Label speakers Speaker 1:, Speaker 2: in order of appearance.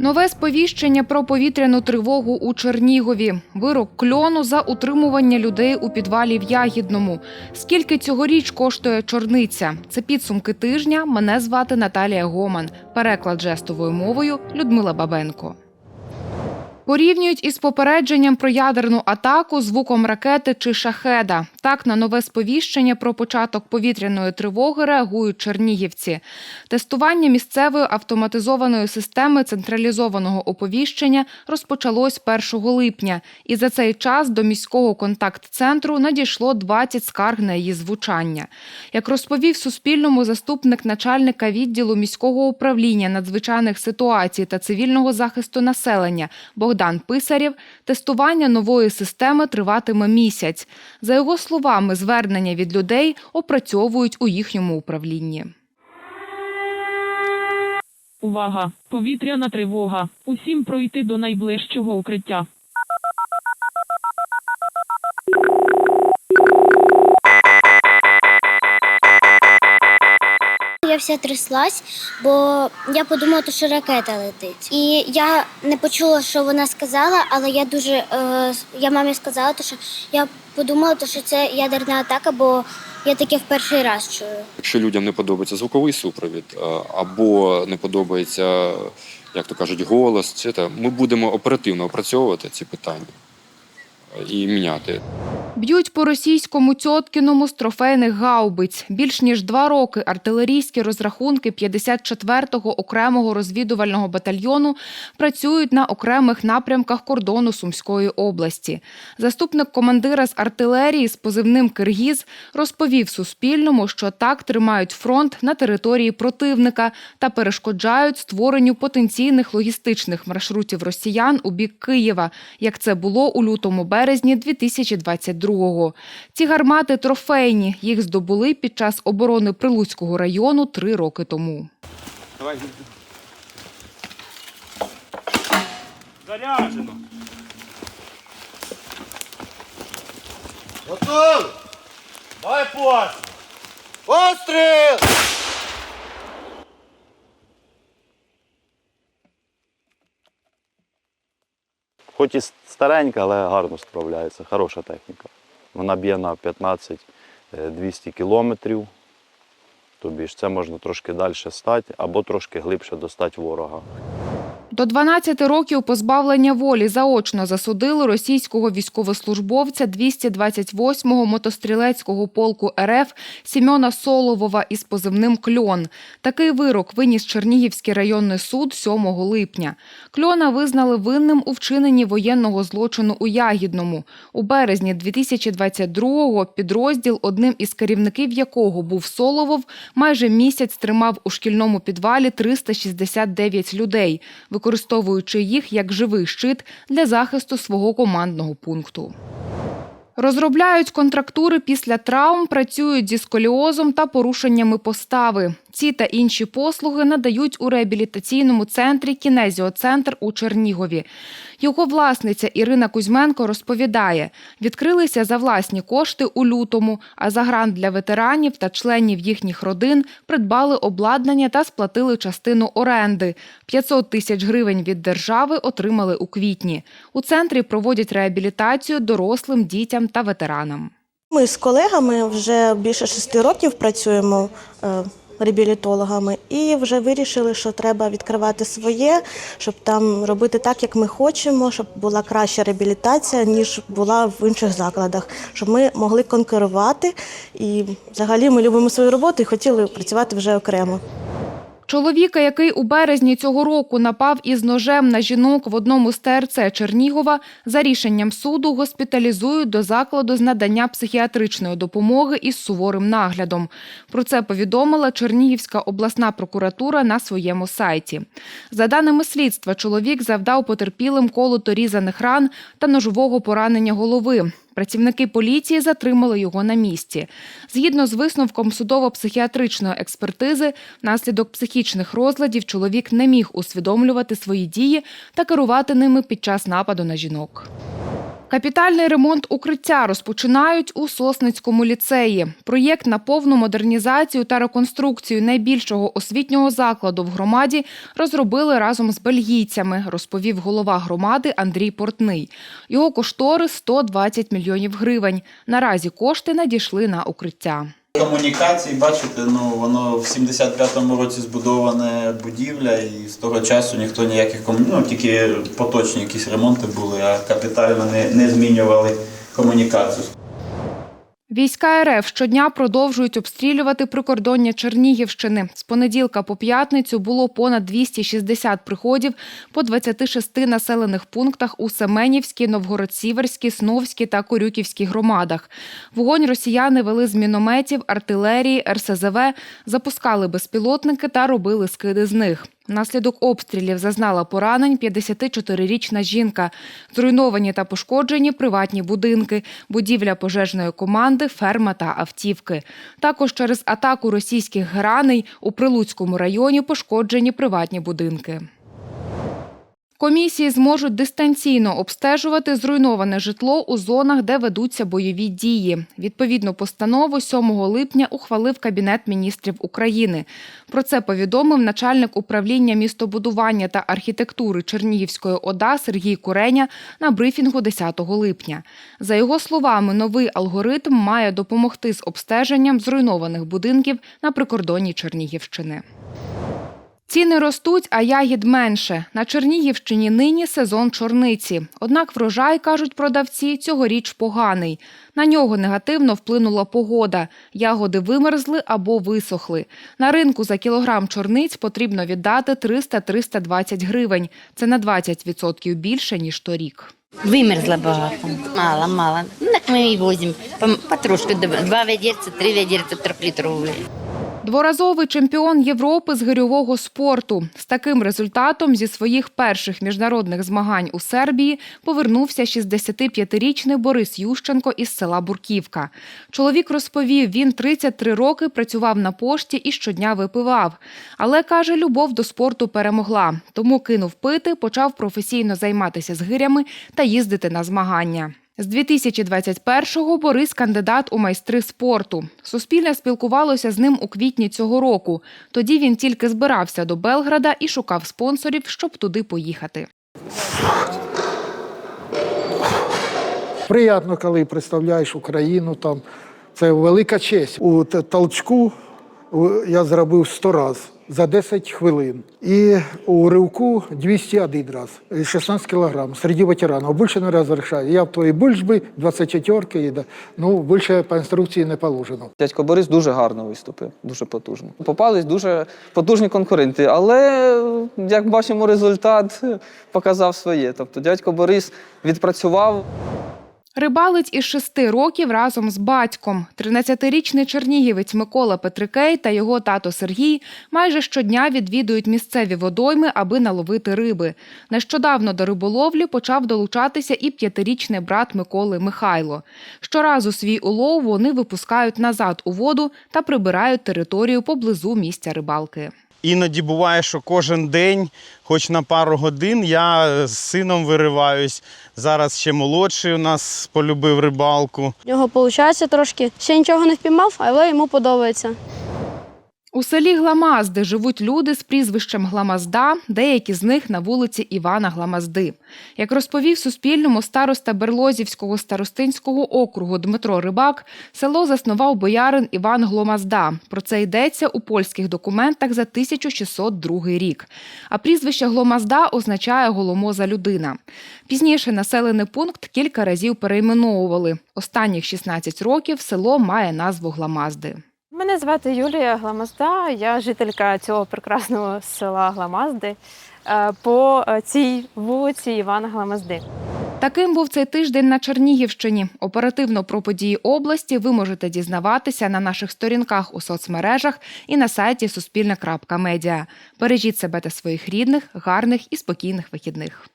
Speaker 1: Нове сповіщення про повітряну тривогу у Чернігові. Вирок кльону за утримування людей у підвалі в Ягідному. Скільки цьогоріч коштує чорниця? Це підсумки тижня. Мене звати Наталія Гоман. Переклад жестовою мовою Людмила Бабенко. Порівнюють із попередженням про ядерну атаку звуком ракети чи шахеда. Так на нове сповіщення про початок повітряної тривоги реагують чернігівці. Тестування місцевої автоматизованої системи централізованого оповіщення розпочалось 1 липня, і за цей час до міського контакт-центру надійшло 20 скарг на її звучання. Як розповів Суспільному заступник начальника відділу міського управління надзвичайних ситуацій та цивільного захисту населення Богдан Писарєв, тестування нової системи триватиме місяць. За його словами, звернення від людей опрацьовують у їхньому управлінні.
Speaker 2: Увага! Повітряна тривога. Усім пройти до найближчого укриття.
Speaker 3: Вся тряслась, бо я подумала, що ракета летить. І я не почула, що вона сказала, але я дуже е, я мамі сказала, що я подумала, що це ядерна атака, бо я таке в перший раз чую.
Speaker 4: Якщо людям не подобається звуковий супровід е, або не подобається, як то кажуть, голос, це те, ми будемо оперативно опрацьовувати ці питання і міняти.
Speaker 1: Б'ють по російському Тьоткіному з трофейних гаубиць. Більш ніж два роки артилерійські розрахунки 54-го окремого розвідувального батальйону працюють на окремих напрямках кордону Сумської області. Заступник командира з артилерії з позивним Киргіз розповів Суспільному, що так тримають фронт на території противника та перешкоджають створенню потенційних логістичних маршрутів росіян у бік Києва, як це було у лютому березні 2022-го. Ці гармати трофейні. Їх здобули під час оборони Прилуцького району три роки тому.
Speaker 5: Заряджено.
Speaker 6: Готові!
Speaker 5: Давай пас.
Speaker 6: Постріл!
Speaker 7: Хоч і старенька, але гарно справляється, хороша техніка. Вона б'є на 15-200 кілометрів. Тобі ж це можна трошки далі стати або трошки глибше достати ворога.
Speaker 1: До 12 років позбавлення волі заочно засудили російського військовослужбовця 228-го мотострілецького полку РФ Сімена Соловова із позивним Кльон. Такий вирок виніс Чернігівський районний суд 7 липня. Кльона визнали винним у вчиненні воєнного злочину у Ягідному. У березні 2022-го підрозділ, одним із керівників якого був Соловов, майже місяць тримав у шкільному підвалі 369 людей, використовуючи їх як живий щит для захисту свого командного пункту. Розробляють контрактури після травм, працюють зі сколіозом та порушеннями постави. Ці та інші послуги надають у реабілітаційному центрі Кінезіоцентр у Чернігові. Його власниця Ірина Кузьменко розповідає, відкрилися за власні кошти у лютому, а за грант для ветеранів та членів їхніх родин придбали обладнання та сплатили частину оренди. 500 тисяч гривень від держави отримали у квітні. У центрі проводять реабілітацію дорослим, дітям та ветеранам.
Speaker 8: Ми з колегами вже більше шести років працюємо е, реабілітологами і вже вирішили, що треба відкривати своє, щоб там робити так, як ми хочемо, щоб була краща реабілітація, ніж була в інших закладах, щоб ми могли конкурувати. І взагалі ми любимо свою роботу і хотіли працювати вже окремо.
Speaker 1: Чоловіка, який у березні цього року напав із ножем на жінок в одному з ТРЦ Чернігова, за рішенням суду госпіталізують до закладу з надання психіатричної допомоги із суворим наглядом. Про це повідомила Чернігівська обласна прокуратура на своєму сайті. За даними слідства, чоловік завдав потерпілим колото різаних ран та ножового поранення голови. Працівники поліції затримали його на місці. Згідно з висновком судово-психіатричної експертизи, внаслідок психічних розладів чоловік не міг усвідомлювати свої дії та керувати ними під час нападу на жінок. Капітальний ремонт укриття розпочинають у Сосницькому ліцеї. Проєкт на повну модернізацію та реконструкцію найбільшого освітнього закладу в громаді розробили разом з бельгійцями, розповів голова громади Андрій Портний. Його коштори – 120 мільйонів гривень. Наразі кошти надійшли на укриття.
Speaker 9: Комунікації, бачите, ну воно в 75-му році збудоване будівля, і з того часу ніхто ніяких кому... ну, тільки поточні якісь ремонти були, а капітально не, не змінювали комунікацію.
Speaker 1: Війська РФ щодня продовжують обстрілювати прикордоння Чернігівщини. З понеділка по п'ятницю було понад 260 приходів по 26 населених пунктах у Семенівській, Новгород-Сіверській, Сновській та Корюківській громадах. Вогонь росіяни вели з мінометів, артилерії, РСЗВ, запускали безпілотники та робили скиди з них. Внаслідок обстрілів зазнала поранень 54-річна жінка. Зруйновані та пошкоджені приватні будинки, будівля пожежної команди, ферма та автівки. Також через атаку російських граней у Прилуцькому районі пошкоджені приватні будинки. Комісії зможуть дистанційно обстежувати зруйноване житло у зонах, де ведуться бойові дії. Відповідну постанову 7 липня ухвалив Кабінет міністрів України. Про це повідомив начальник управління містобудування та архітектури Чернігівської ОДА Сергій Куреня на брифінгу 10 липня. За його словами, новий алгоритм має допомогти з обстеженням зруйнованих будинків на прикордонні Чернігівщини. Ціни ростуть, а ягід менше. На Чернігівщині нині сезон чорниці. Однак врожай, кажуть продавці, цьогоріч поганий. На нього негативно вплинула погода. Ягоди вимерзли або висохли. На ринку за кілограм чорниць потрібно віддати 300-320 гривень. Це на 20% більше, ніж торік.
Speaker 10: Вимерзла багато. Мало, мало. Ну, так ми і возимо. Потрошки. Два ведерця, три ведерця трьохлітрові.
Speaker 1: Дворазовий чемпіон Європи з гирьового спорту. З таким результатом зі своїх перших міжнародних змагань у Сербії повернувся 65-річний Борис Ющенко із села Бурківка. Чоловік розповів, він 33 роки працював на пошті і щодня випивав. Але, каже, любов до спорту перемогла. Тому кинув пити, почав професійно займатися з гирями та їздити на змагання. З 2021-го Борис кандидат у майстри спорту. Суспільне спілкувалося з ним у квітні цього року. Тоді він тільки збирався до Белграда і шукав спонсорів, щоб туди поїхати.
Speaker 11: Приємно, коли представляєш Україну там. Це велика честь. У толчку я зробив 100 разів за 10 хвилин. І у ривку 201 раз, і 16 кілограм, серед ветеранів. Більше не розрішаю. Я в твоїй більш би 24 і ну, більше по інструкції не положено.
Speaker 12: Дядько Борис дуже гарно виступив, дуже потужно. Попались дуже потужні конкуренти, але як бачимо, результат показав своє. Тобто дядько Борис відпрацював.
Speaker 1: Рибалить із шести років разом з батьком. 13-річний чернігівець Микола Петрикей та його тато Сергій майже щодня відвідують місцеві водойми, аби наловити риби. Нещодавно до риболовлі почав долучатися і п'ятирічний брат Миколи Михайло. Щоразу свій улов вони випускають назад у воду та прибирають територію поблизу місця рибалки.
Speaker 5: Іноді буває, що кожен день, хоч на пару годин, я з сином вириваюсь. Зараз ще молодший у нас полюбив рибалку.
Speaker 13: У нього виходить трошки. Ще нічого не впіймав, але йому подобається.
Speaker 1: У селі Гламаз, де живуть люди з прізвищем Гламазда, деякі з них на вулиці Івана Гламазди. Як розповів Суспільному староста Берлозівського старостинського округу Дмитро Рибак, село заснував боярин Іван Гломазда. Про це йдеться у польських документах за 1602 рік. А прізвище Гломазда означає голомоза людина. Пізніше населений пункт кілька разів перейменовували. Останніх 16 років село має назву Гламазди.
Speaker 13: Мене звати Юлія Гламазда, я жителька цього прекрасного села Гламазди е, по е, цій вулиці Івана Гламазди.
Speaker 1: Таким був цей тиждень на Чернігівщині. Оперативно про події області ви можете дізнаватися на наших сторінках у соцмережах і на сайті Суспільне.Медіа. Бережіть себе та своїх рідних, гарних і спокійних вихідних.